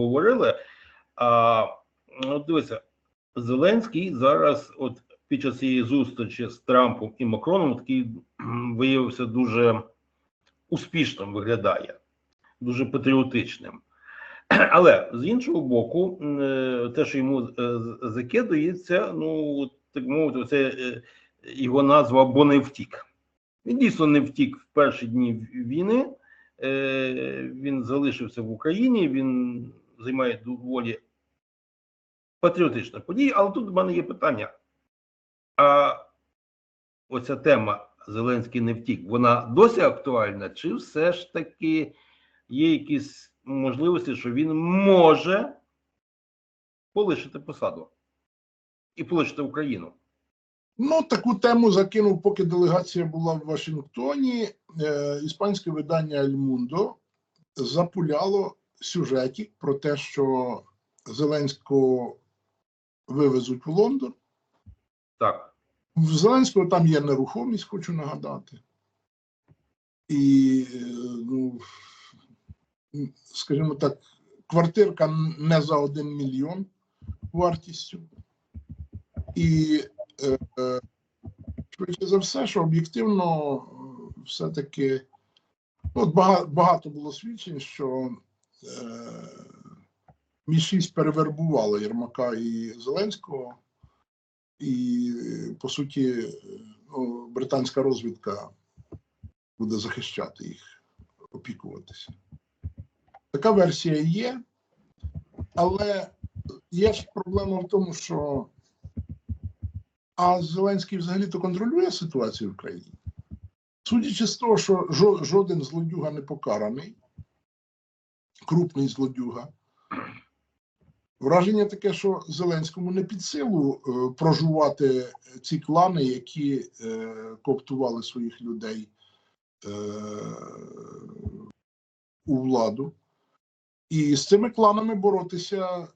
говорили. А от дивися, Зеленський зараз, от під час цієї зустрічі з Трампом і Макроном, такий виявився дуже успішним виглядає, дуже патріотичним. Але з іншого боку, е, те, що йому е, з- закидається, ну так мовити, це е, його назва бо не втік. Він дійсно не втік в перші дні війни. Він залишився в Україні, він займає доволі патріотичну подію. Але тут в мене є питання: а оця тема Зеленський не втік, вона досі актуальна, чи все ж таки є якісь можливості, що він може полишити посаду і полишити Україну? Ну, таку тему закинув, поки делегація була в Вашингтоні. Е, іспанське видання «Ель Мундо» запуляло сюжетик про те, що Зеленського вивезуть в Лондон. Так. В Зеленського там є нерухомість, хочу нагадати. І, ну, скажімо так, квартирка не за один мільйон вартістю. І е, е, швидше за все, що об'єктивно е, все-таки ну, от багато, багато було свідчень, що Мі 6 перевербувало Єрмака і Зеленського, і е, по суті, е, ну, британська розвідка буде захищати їх, опікуватися. Така версія є, але є ж проблема в тому, що а Зеленський взагалі-то контролює ситуацію в країні. Судячи з того, що жоден злодюга не покараний, крупний злодюга, враження таке, що Зеленському не під силу е, прожувати ці клани, які е, коптували своїх людей е, у владу. І з цими кланами боротися е,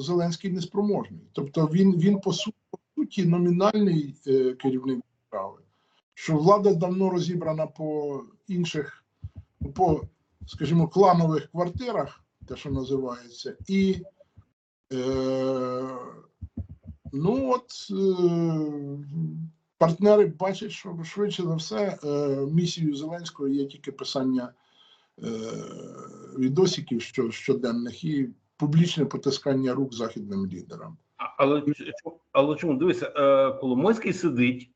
Зеленський неспроможний. Тобто він, він по суті номінальний е, керівник держави, що влада давно розібрана по інших, по, скажімо, кланових квартирах, те, що називається, і е, ну от е, партнери бачать, що швидше за все е, місією Зеленського є тільки писання е, відосиків що, щоденних і публічне потискання рук західним лідерам. Але, але чому дивися, е, Коломойський сидить,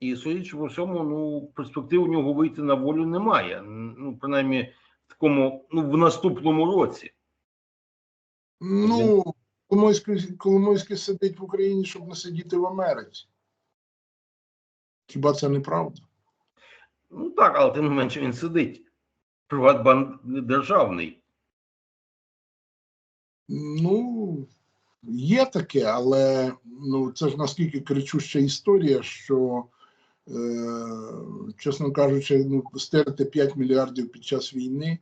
і судячи по всьому, ну перспектив у нього вийти на волю немає. Ну, принаймні, в такому, ну, в наступному році. Ну, Коломойський, Коломойський сидить в Україні, щоб не сидіти в Америці. Хіба це неправда? Ну так, але тим не менше він сидить. Приватбанк державний. Ну, є таке, але ну, це ж наскільки кричуща історія, що, чесно кажучи, ну, стерти 5 мільярдів під час війни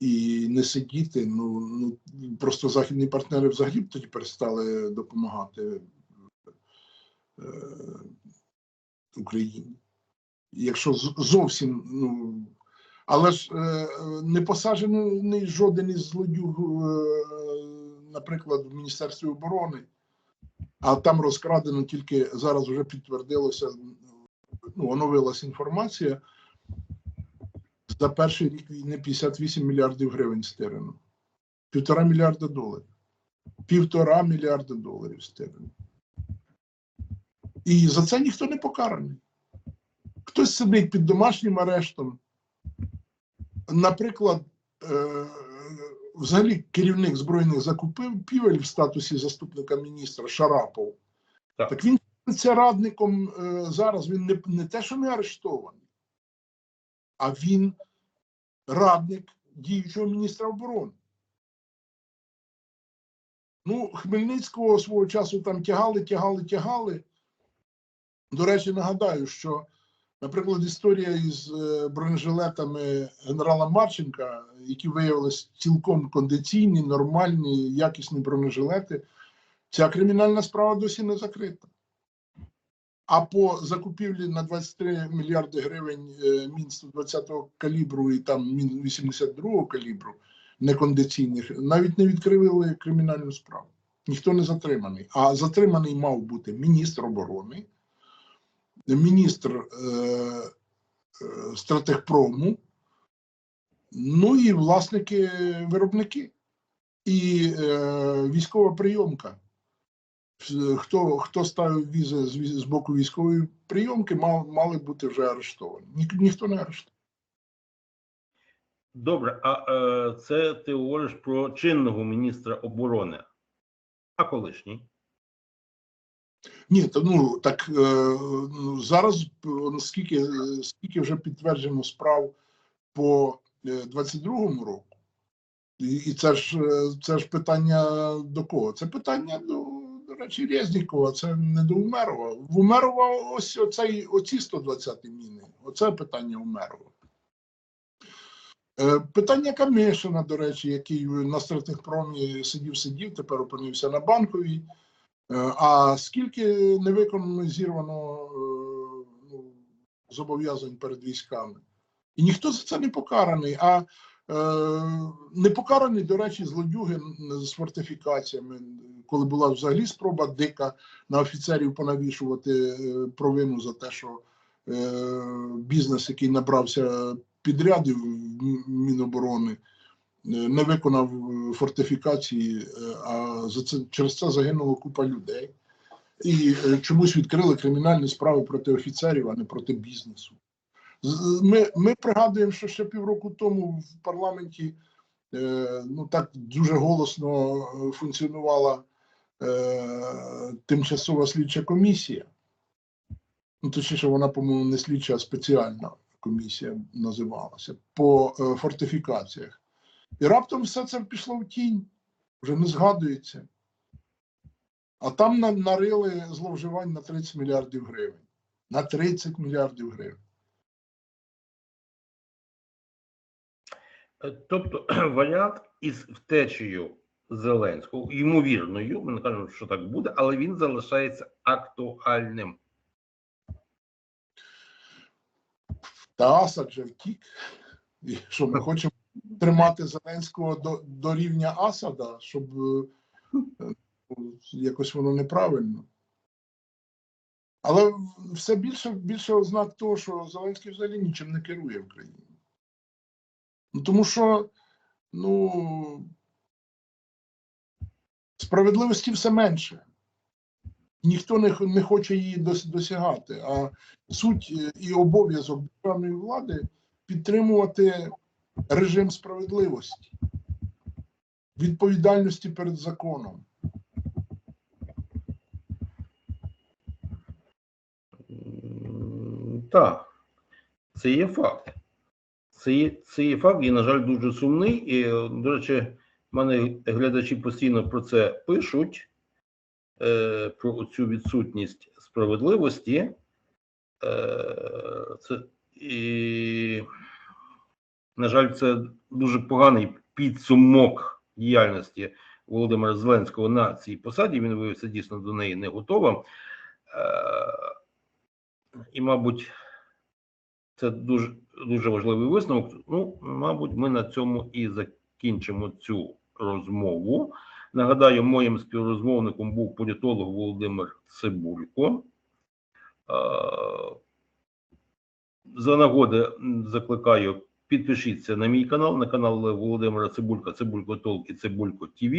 і не сидіти. Ну, ну просто західні партнери взагалі б тоді перестали допомагати е, Україні. Якщо зовсім, ну. Але ж е, не посаджений жоден із злодюг, е, наприклад, в Міністерстві оборони, а там розкрадено тільки зараз вже підтвердилося, ну, оновилась інформація. За перший рік війни 58 мільярдів гривень стерено. Півтора мільярда доларів. Півтора мільярда доларів стерено. І за це ніхто не покараний. Хтось сидить під домашнім арештом. Наприклад, е, взагалі керівник збройних закупівель в статусі заступника міністра Шарапов. Так. Так він це радником е, зараз. Він не, не те, що не арештований, а він радник діючого міністра оборони. Ну, Хмельницького свого часу там тягали, тягали, тягали. До речі, нагадаю, що, наприклад, історія із е, бронежилетами генерала Марченка, які виявилися цілком кондиційні, нормальні, якісні бронежилети, ця кримінальна справа досі не закрита. А по закупівлі на 23 мільярди гривень е, мін 120-го калібру і там мін 82-го калібру некондиційних, навіть не відкрили кримінальну справу. Ніхто не затриманий. А затриманий мав бути міністр оборони, міністр е, е, стратегпрому, ну і власники виробники, і е, військова прийомка. Е, Хто, хто ставив візи з, з боку військової прийомки, мав, мали бути вже арештовані. Ні, ніхто не арештований. Добре, а е, це ти говориш про чинного міністра оборони. А колишній? Ні, то ну так е, ну, зараз е, скільки, е, скільки вже підтверджено справ по е, 22-му року, і, і це ж е, це ж питання до кого? Це питання до речі, Резнікова, це не до Умерова. В Умерова ось оцей, оці 120 міни. Оце питання Умерова. Е, Питання Камишина, до речі, який на стратегпромі сидів, сидів, тепер опинився на банковій. Е, А скільки не виконано зірвано е, ну, зобов'язань перед військами? І ніхто за це не покараний. А е, не покарані, до речі, злодюги з фортифікаціями, коли була взагалі спроба дика на офіцерів понавішувати е, провину за те, що е, бізнес, який набрався підрядів Міноборони, не виконав фортифікації, а за це через це загинула купа людей. І чомусь відкрили кримінальні справи проти офіцерів, а не проти бізнесу. Ми, ми пригадуємо, що ще півроку тому в парламенті е, ну так дуже голосно е, функціонувала е, тимчасова слідча комісія. Ну, точніше, вона, по-моєму, не слідча, а спеціальна комісія називалася по е, фортифікаціях. І раптом все це пішло в тінь, вже не згадується. А там на- нарили зловживань на 30 мільярдів гривень. На 30 мільярдів гривень. Тобто варіант із втечею Зеленського, ймовірною, ми не кажемо, що так буде, але він залишається актуальним. Та Асад втік. Що ми хочемо тримати Зеленського до, до рівня Асада, щоб е, е, якось воно неправильно. Але все більше більше ознак того, що Зеленський взагалі нічим не керує в країні. Ну, тому що, ну, справедливості все менше. Ніхто не, не хоче її досягати. А суть е, і обов'язок державної влади підтримувати режим справедливості, відповідальності перед законом. Так, це є факт. Це є, це є на жаль, дуже сумний. І, до речі, в мене глядачі постійно про це пишуть, е, про цю відсутність справедливості. Е, це, і, на жаль, це дуже поганий підсумок діяльності Володимира Зеленського на цій посаді. Він виявився дійсно до неї не готовим. Е, і, мабуть, це дуже, дуже важливий висновок. Ну, мабуть, ми на цьому і закінчимо цю розмову. Нагадаю, моїм співрозмовником був політолог Володимир Цибулько. За нагоди закликаю, підпишіться на мій канал, на канал Володимира Цибулька, Цибулько Толк і Цибулько ТВ.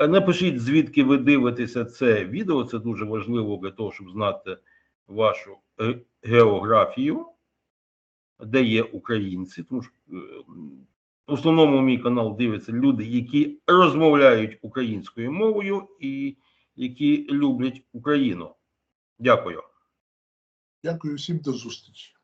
Е, Напишіть, звідки ви дивитеся це відео. Це дуже важливо для того, щоб знати вашу е, географію, де є українці. Тому що е, в основному мій канал дивляться люди, які розмовляють українською мовою і які люблять Україну. Дякую. Дякую всім до зустрічі.